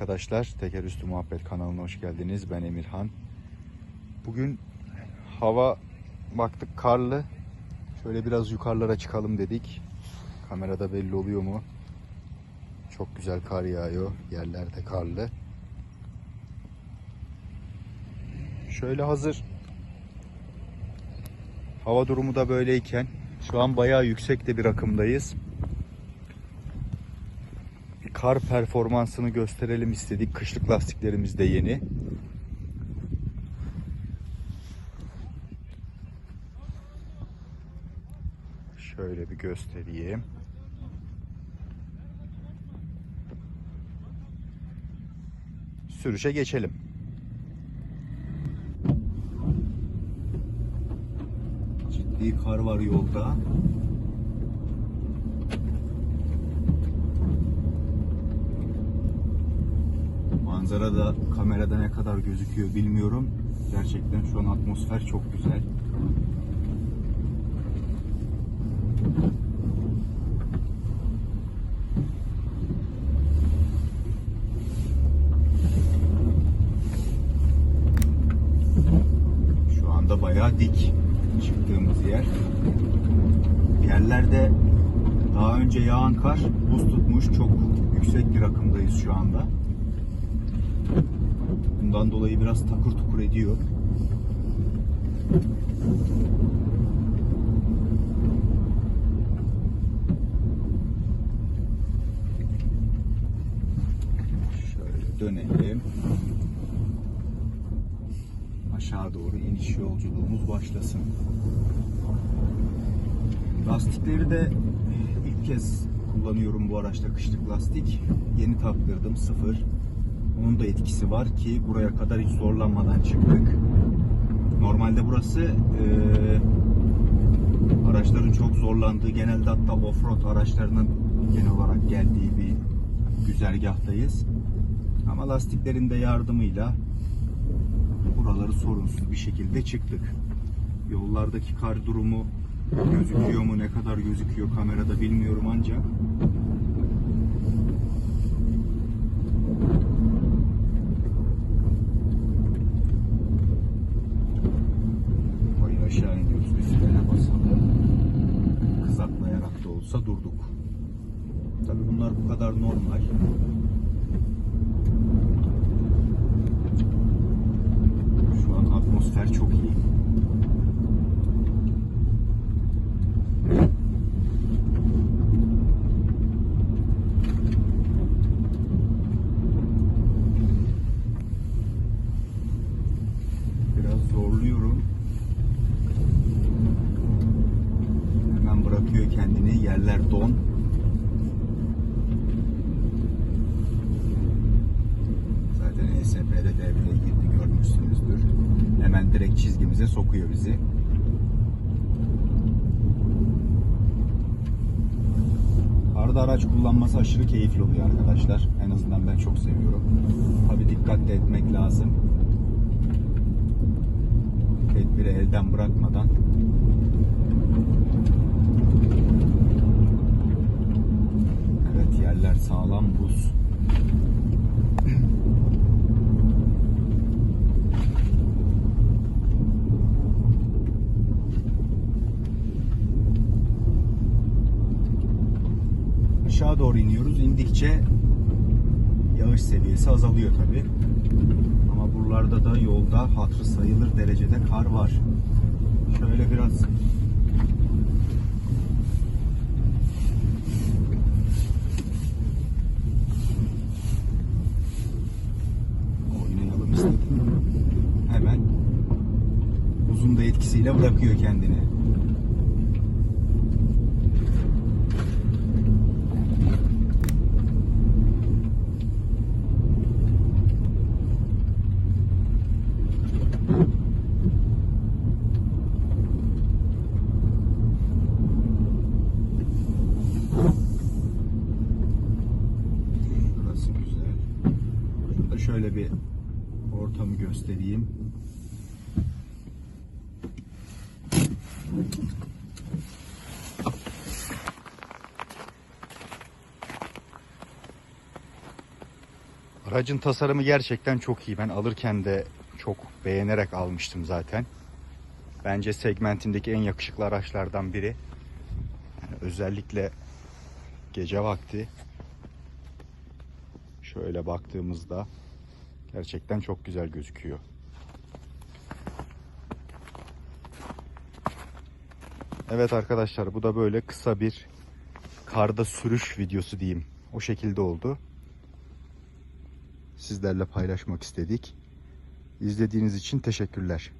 arkadaşlar. Teker Üstü Muhabbet kanalına hoş geldiniz. Ben Emirhan. Bugün hava baktık karlı. Şöyle biraz yukarılara çıkalım dedik. Kamerada belli oluyor mu? Çok güzel kar yağıyor. Yerlerde karlı. Şöyle hazır. Hava durumu da böyleyken şu an bayağı yüksekte bir akımdayız. Kar performansını gösterelim istedik. Kışlık lastiklerimiz de yeni. Şöyle bir göstereyim. Sürüşe geçelim. Ciddi kar var yolda. Manzara da kamerada ne kadar gözüküyor bilmiyorum. Gerçekten şu an atmosfer çok güzel. Şu anda bayağı dik çıktığımız yer. Yerlerde daha önce yağan kar buz tutmuş. Çok yüksek bir akımdayız şu anda. Bundan dolayı biraz takır tukur ediyor. Şöyle dönelim. Aşağı doğru iniş yolculuğumuz başlasın. Lastikleri de ilk kez kullanıyorum bu araçta kışlık lastik. Yeni taktırdım sıfır. Onun da etkisi var ki buraya kadar hiç zorlanmadan çıktık. Normalde burası eee, araçların çok zorlandığı, genelde hatta offroad araçlarının genel olarak geldiği bir güzergahtayız. Ama lastiklerin de yardımıyla buraları sorunsuz bir şekilde çıktık. Yollardaki kar durumu gözüküyor mu, ne kadar gözüküyor kamerada bilmiyorum ancak aşağı iniyoruz. Bir frene. Kızaklayarak da olsa durduk. Tabii bunlar bu kadar normal. Şu an atmosfer çok iyi. Biraz zorluyorum. Hemen bırakıyor kendini. Yerler don. Zaten ESP'de devreye girdi görmüşsünüzdür. Hemen direkt çizgimize sokuyor bizi. Karda araç kullanması aşırı keyifli oluyor arkadaşlar. En azından ben çok seviyorum. Tabi dikkatli etmek lazım. Tedbiri elden bırakmadan Evet yerler sağlam buz. Aşağı doğru iniyoruz. İndikçe yağış seviyesi azalıyor tabi. Ama buralarda da yolda hatırı sayılır derecede kar var. Şöyle biraz uzun da etkisiyle bırakıyor kendini. Şöyle bir ortamı göstereyim. Aracın tasarımı gerçekten çok iyi. Ben alırken de çok beğenerek almıştım zaten. Bence segmentindeki en yakışıklı araçlardan biri. Yani özellikle gece vakti şöyle baktığımızda gerçekten çok güzel gözüküyor. Evet arkadaşlar bu da böyle kısa bir karda sürüş videosu diyeyim. O şekilde oldu. Sizlerle paylaşmak istedik. İzlediğiniz için teşekkürler.